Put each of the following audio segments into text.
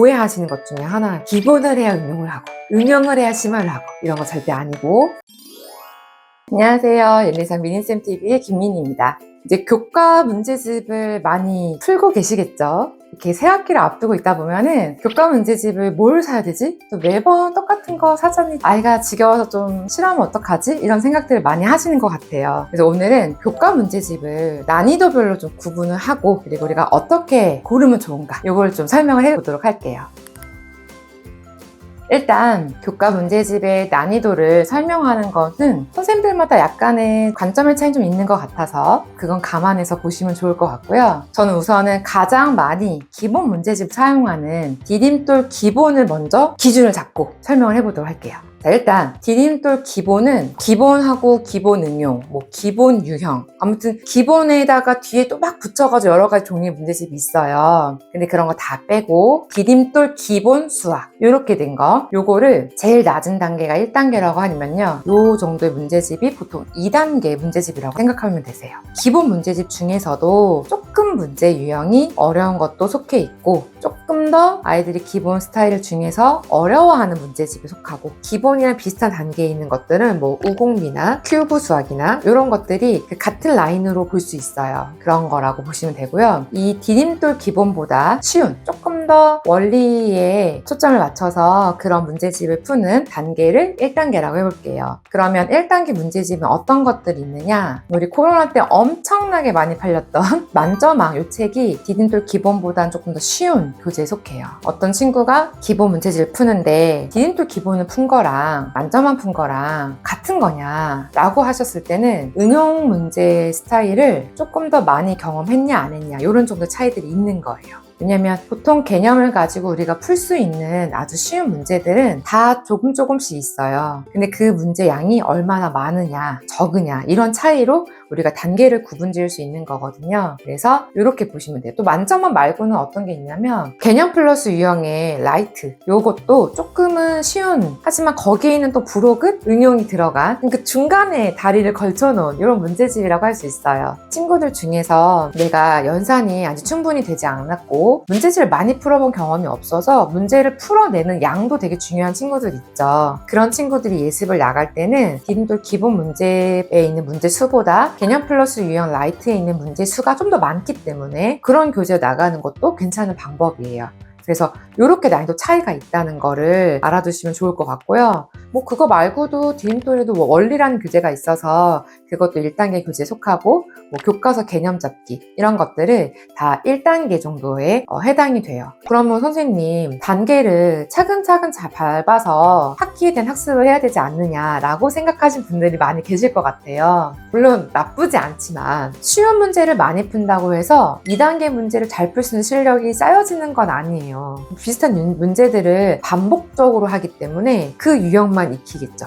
오해하시는 것 중에 하나 기본을 해야 응용을 하고 응용을 해야 심화를 하고 이런 거 절대 아니고 안녕하세요. 연리산 미니쌤 TV의 김민희입니다. 이제 교과 문제집을 많이 풀고 계시겠죠? 이렇게 새 학기를 앞두고 있다 보면은 교과 문제집을 뭘 사야 되지? 또 매번 똑같은 거 사자니 아이가 지겨워서 좀 싫어하면 어떡하지? 이런 생각들을 많이 하시는 것 같아요. 그래서 오늘은 교과 문제집을 난이도별로 좀 구분을 하고 그리고 우리가 어떻게 고르면 좋은가 이걸 좀 설명을 해보도록 할게요. 일단 교과 문제집의 난이도를 설명하는 것은 선생님들마다 약간의 관점의 차이 좀 있는 것 같아서 그건 감안해서 보시면 좋을 것 같고요. 저는 우선은 가장 많이 기본 문제집 사용하는 디딤돌 기본을 먼저 기준을 잡고 설명을 해보도록 할게요. 자, 일단 디딤돌 기본은 기본하고 기본 응용, 뭐 기본 유형, 아무튼 기본에다가 뒤에 또 막 붙여가지고 여러 가지 종류의 문제집이 있어요. 근데 그런 거 다 빼고 디딤돌 기본 수학 이렇게 된 거, 요거를 제일 낮은 단계가 1단계라고 하면요, 요 정도의 문제집이 보통 2단계 문제집이라고 생각하면 되세요. 기본 문제집 중에서도 조금 문제 유형이 어려운 것도 속해 있고 조금 더 아이들이 기본 스타일 중에서 어려워하는 문제집에 속하고 기본 이랑 비슷한 단계에 있는 것들은 뭐 우공비나 큐브 수학이나 이런 것들이 그 같은 라인으로 볼 수 있어요. 그런 거라고 보시면 되고요. 이 디딤돌 기본보다 쉬운 조금 더 원리에 초점을 맞춰서 그런 문제집을 푸는 단계를 1단계라고 해볼게요. 그러면 1단계 문제집은 어떤 것들이 있느냐? 우리 코로나 때 엄청나게 많이 팔렸던 만점왕 이 책이 디딤돌 기본보다는 조금 더 쉬운 교재에 속해요. 어떤 친구가 기본 문제집을 푸는데 디딤돌 기본을 푼 거랑 만점왕 푼 거랑 같은 거냐? 라고 하셨을 때는 응용 문제 스타일을 조금 더 많이 경험했냐 안 했냐 이런 정도 차이들이 있는 거예요. 왜냐면 보통 개념을 가지고 우리가 풀 수 있는 아주 쉬운 문제들은 다 조금 조금씩 있어요. 근데 그 문제 양이 얼마나 많으냐, 적으냐, 이런 차이로 우리가 단계를 구분 지을 수 있는 거거든요. 그래서 이렇게 보시면 돼요. 또 만점만 말고는 어떤 게 있냐면 개념 플러스 유형의 라이트. 요것도 조금은 쉬운, 하지만 거기에 있는 또 부록은 응용이 들어간 그 중간에 다리를 걸쳐놓은 이런 문제집이라고 할 수 있어요. 친구들 중에서 내가 연산이 아직 충분히 되지 않았고 문제집을 많이 풀어본 경험이 없어서 문제를 풀어내는 양도 되게 중요한 친구들 있죠. 그런 친구들이 예습을 나갈 때는 기본 문제에 있는 문제 수보다 개념 플러스 유형 라이트에 있는 문제 수가 좀 더 많기 때문에 그런 교재에 나가는 것도 괜찮은 방법이에요. 그래서 이렇게 난이도 차이가 있다는 거를 알아두시면 좋을 것 같고요. 뭐 그거 말고도 디딤돌에도 뭐 원리라는 교재가 있어서 그것도 1단계 교재에 속하고 뭐 교과서 개념 잡기 이런 것들을 다 1단계 정도에 어, 해당이 돼요. 그러면 선생님 단계를 차근차근 잘 밟아서 학기에 대한 학습을 해야 되지 않느냐라고 생각하신 분들이 많이 계실 것 같아요. 물론 나쁘지 않지만 쉬운 문제를 많이 푼다고 해서 2단계 문제를 잘 풀 수 있는 실력이 쌓여지는 건 아니에요. 비슷한 유- 문제들을 반복적으로 하기 때문에 그 유형만 익히겠죠.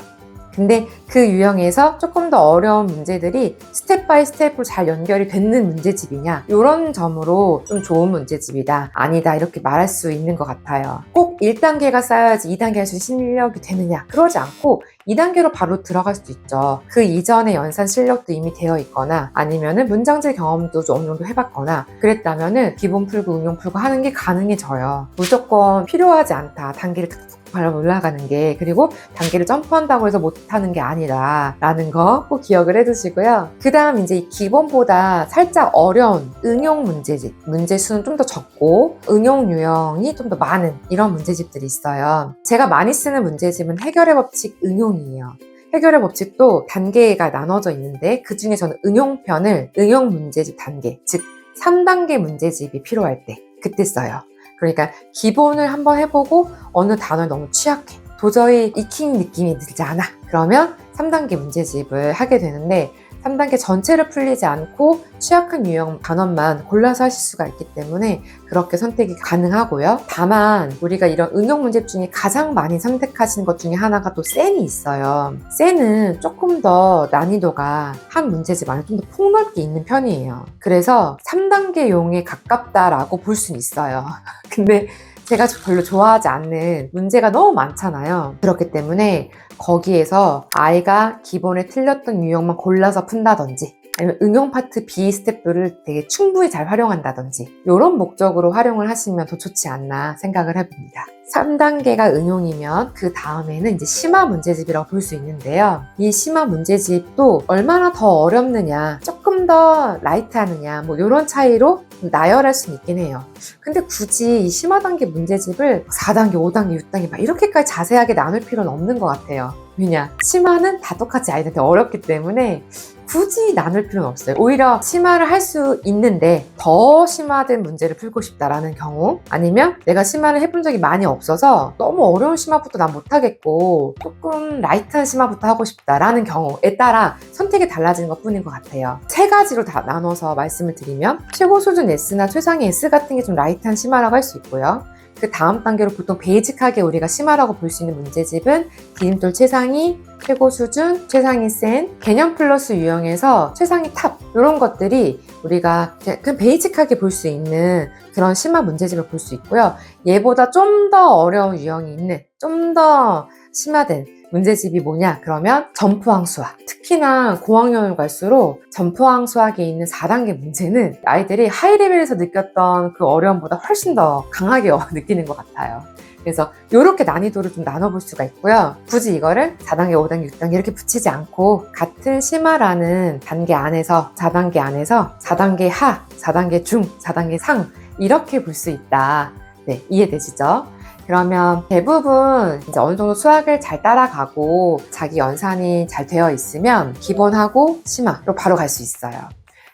근데 그 유형에서 조금 더 어려운 문제들이 스텝 바이 스텝으로 잘 연결이 되는 문제집이냐? 이런 점으로 좀 좋은 문제집이다 아니다 이렇게 말할 수 있는 것 같아요. 꼭 1단계가 쌓여야지 2단계 할 수 실력이 되느냐? 그러지 않고 2단계로 바로 들어갈 수도 있죠. 그 이전에 연산 실력도 이미 되어 있거나 아니면은 문장질 경험도 좀 어느 정도 해봤거나 그랬다면은 기본 풀고 응용 풀고 하는 게 가능해져요. 무조건 필요하지 않다. 단계를 탁탁 밟아 올라가는 게 그리고 단계를 점프한다고 해서 못하는 게 아니라 라는 거 꼭 기억을 해두시고요. 그 다음 이제 이 기본보다 살짝 어려운 응용 문제집 문제 수는 좀 더 적고 응용 유형이 좀 더 많은 이런 문제집들이 있어요. 제가 많이 쓰는 문제집은 해결의 법칙 응용이에요. 해결의 법칙도 단계가 나눠져 있는데 그 중에 저는 응용편을 응용 문제집 단계 즉 3단계 문제집이 필요할 때 그때 써요. 그러니까 기본을 한번 해보고 어느 단어에 너무 취약해. 도저히 익힌 느낌이 들지 않아. 그러면 3단계 문제집을 하게 되는데 3단계 전체를 풀리지 않고 취약한 유형 단원만 골라서 하실 수가 있기 때문에 그렇게 선택이 가능하고요. 다만 우리가 이런 응용 문제 중에 가장 많이 선택하시는 것 중에 하나가 또 센이 있어요. 센은 조금 더 난이도가 한 문제집 안에 좀더 폭넓게 있는 편이에요. 그래서 3단계용에 가깝다라고 볼 수는 있어요. 근데 제가 별로 좋아하지 않는 문제가 너무 많잖아요. 그렇기 때문에 거기에서 아이가 기본에 틀렸던 유형만 골라서 푼다든지 아니면 응용 파트 B 스텝들을 되게 충분히 잘 활용한다든지 이런 목적으로 활용을 하시면 더 좋지 않나 생각을 해봅니다. 3단계가 응용이면 그 다음에는 이제 심화 문제집이라고 볼 수 있는데요. 이 심화 문제집도 얼마나 더 어렵느냐, 조금 더 라이트하느냐, 뭐 이런 차이로 나열할 수는 있긴 해요. 근데 굳이 이 심화 단계 문제집을 4단계, 5단계, 6단계 막 이렇게까지 자세하게 나눌 필요는 없는 것 같아요. 왜냐? 심화는 다 똑같이 아이들한테 어렵기 때문에 굳이 나눌 필요는 없어요. 오히려 심화를 할 수 있는데 더 심화된 문제를 풀고 싶다라는 경우 아니면 내가 심화를 해본 적이 많이 없어서 너무 어려운 심화부터 난 못하겠고 조금 라이트한 심화부터 하고 싶다라는 경우에 따라 선택이 달라지는 것 뿐인 것 같아요. 세 가지로 다 나눠서 말씀을 드리면 최고 수준 S나 최상위 S 같은 게 좀 라이트한 심화라고 할 수 있고요. 그 다음 단계로 보통 베이직하게 우리가 심화라고 볼 수 있는 문제집은 디딤돌 최상위, 최고 수준, 최상위 센, 개념 플러스 유형에서 최상위 탑 이런 것들이 우리가 그냥 베이직하게 볼 수 있는 그런 심화 문제집을 볼 수 있고요. 얘보다 좀 더 어려운 유형이 있는 좀 더 심화된 문제집이 뭐냐? 그러면 점프항 수학. 특히나 고학년을 갈수록 점프항 수학에 있는 4단계 문제는 아이들이 하이레벨에서 느꼈던 그 어려움보다 훨씬 더 강하게 느끼는 것 같아요. 그래서 이렇게 난이도를 좀 나눠볼 수가 있고요. 굳이 이거를 4단계, 5단계, 6단계 이렇게 붙이지 않고 같은 심화라는 단계 안에서 4단계 안에서 4단계 하, 4단계 중, 4단계 상 이렇게 볼 수 있다. 네, 이해되시죠? 그러면 대부분 이제 어느 정도 수학을 잘 따라가고 자기 연산이 잘 되어 있으면 기본하고 심화로 바로 갈 수 있어요.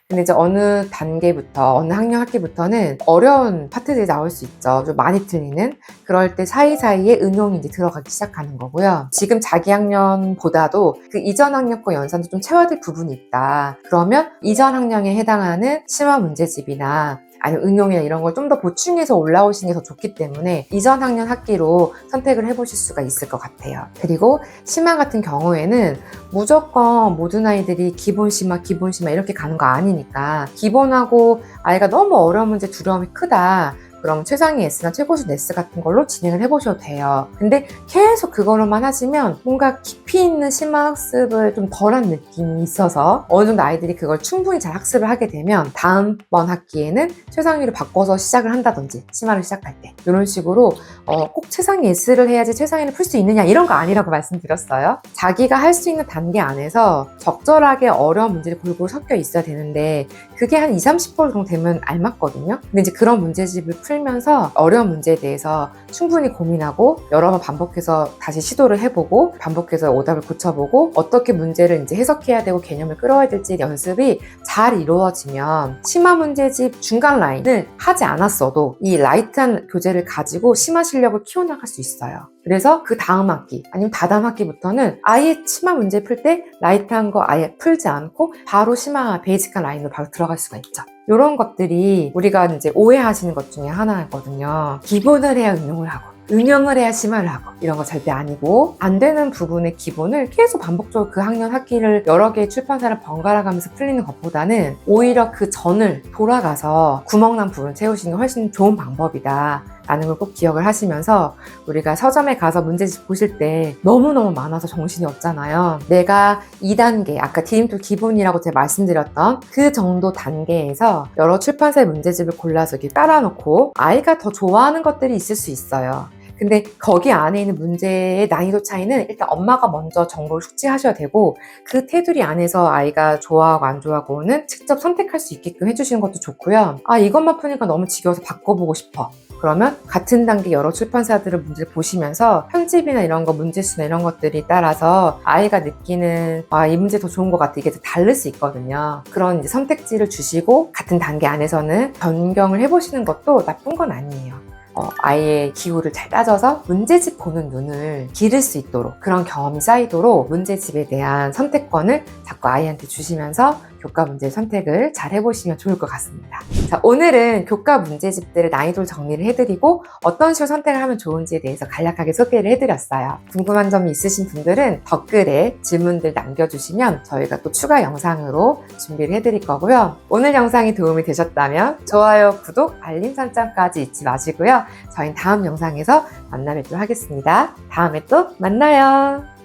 근데 이제 어느 단계부터, 어느 학년 학기부터는 어려운 파트들이 나올 수 있죠. 좀 많이 틀리는. 그럴 때 사이사이에 응용이 이제 들어가기 시작하는 거고요. 지금 자기 학년보다도 그 이전 학년과 연산도 좀 채워야 부분이 있다. 그러면 이전 학년에 해당하는 심화 문제집이나 아니면 응용이나 이런 걸 좀 더 보충해서 올라오시는 게 더 좋기 때문에 이전 학년 학기로 선택을 해보실 수가 있을 것 같아요. 그리고 심화 같은 경우에는 무조건 모든 아이들이 기본 심화, 기본 심화 이렇게 가는 거 아니니까 기본하고 아이가 너무 어려운 문제 두려움이 크다. 그럼 최상위 S나 최고수 S 같은 걸로 진행을 해보셔도 돼요. 근데 계속 그거로만 하시면 뭔가 깊이 있는 심화 학습을 좀 덜한 느낌이 있어서 어느 정도 아이들이 그걸 충분히 잘 학습을 하게 되면 다음번 학기에는 최상위를 바꿔서 시작을 한다든지 심화를 시작할 때 이런 식으로 어, 꼭 최상위 S를 해야지 최상위를 풀 수 있느냐 이런 거 아니라고 말씀드렸어요. 자기가 할 수 있는 단계 안에서 적절하게 어려운 문제를 골고루 섞여 있어야 되는데 그게 한 20, 30% 정도 되면 알맞거든요. 근데 이제 그런 문제집을 풀면서 어려운 문제에 대해서 충분히 고민하고 여러 번 반복해서 다시 시도를 해보고 반복해서 오답을 고쳐보고 어떻게 문제를 이제 해석해야 되고 개념을 끌어야 될지 연습이 잘 이루어지면 심화 문제집 중간 라인을 하지 않았어도 이 라이트한 교재를 가지고 심화 실력을 키워나갈 수 있어요. 그래서 그 다음 학기 아니면 다다음 학기부터는 아예 심화 문제 풀 때 라이트한 거 아예 풀지 않고 바로 심화 베이직한 라인으로 바로 들어갈 수가 있죠. 이런 것들이 우리가 이제 오해하시는 것 중에 하나거든요. 기본을 해야 응용을 하고 응용을 해야 심화를 하고 이런 거 절대 아니고 안 되는 부분의 기본을 계속 반복적으로 그 학년 학기를 여러 개의 출판사를 번갈아 가면서 풀리는 것보다는 오히려 그 전을 돌아가서 구멍난 부분 채우시는 게 훨씬 좋은 방법이다. 라는 걸 꼭 기억을 하시면서 우리가 서점에 가서 문제집 보실 때 너무너무 많아서 정신이 없잖아요. 내가 2단계, 아까 디딤돌 기본이라고 제가 말씀드렸던 그 정도 단계에서 여러 출판사의 문제집을 골라서 이렇게 깔아놓고 아이가 더 좋아하는 것들이 있을 수 있어요. 근데 거기 안에 있는 문제의 난이도 차이는 일단 엄마가 먼저 정보를 숙지하셔야 되고 그 테두리 안에서 아이가 좋아하고 안 좋아하고는 직접 선택할 수 있게끔 해주시는 것도 좋고요. 아 이것만 푸니까 너무 지겨워서 바꿔보고 싶어. 그러면 같은 단계 여러 출판사들의 문제를 보시면서 편집이나 이런 거 문제수나 이런 것들이 따라서 아이가 느끼는 아 이 문제 더 좋은 것 같아 이게 다를 수 있거든요. 그런 선택지를 주시고 같은 단계 안에서는 변경을 해보시는 것도 나쁜 건 아니에요. 어, 아이의 기호를 잘 따져서 문제집 보는 눈을 기를 수 있도록 그런 경험이 쌓이도록 문제집에 대한 선택권을 자꾸 아이한테 주시면서 교과 문제 선택을 잘 해보시면 좋을 것 같습니다. 자, 오늘은 교과 문제집들의 난이도를 정리를 해드리고 어떤 식으로 선택을 하면 좋은지에 대해서 간략하게 소개를 해드렸어요. 궁금한 점이 있으신 분들은 댓글에 질문들 남겨주시면 저희가 또 추가 영상으로 준비를 해드릴 거고요. 오늘 영상이 도움이 되셨다면 좋아요, 구독, 알림 설정까지 잊지 마시고요. 저희는 다음 영상에서 만나 뵙도록 하겠습니다. 다음에 또 만나요.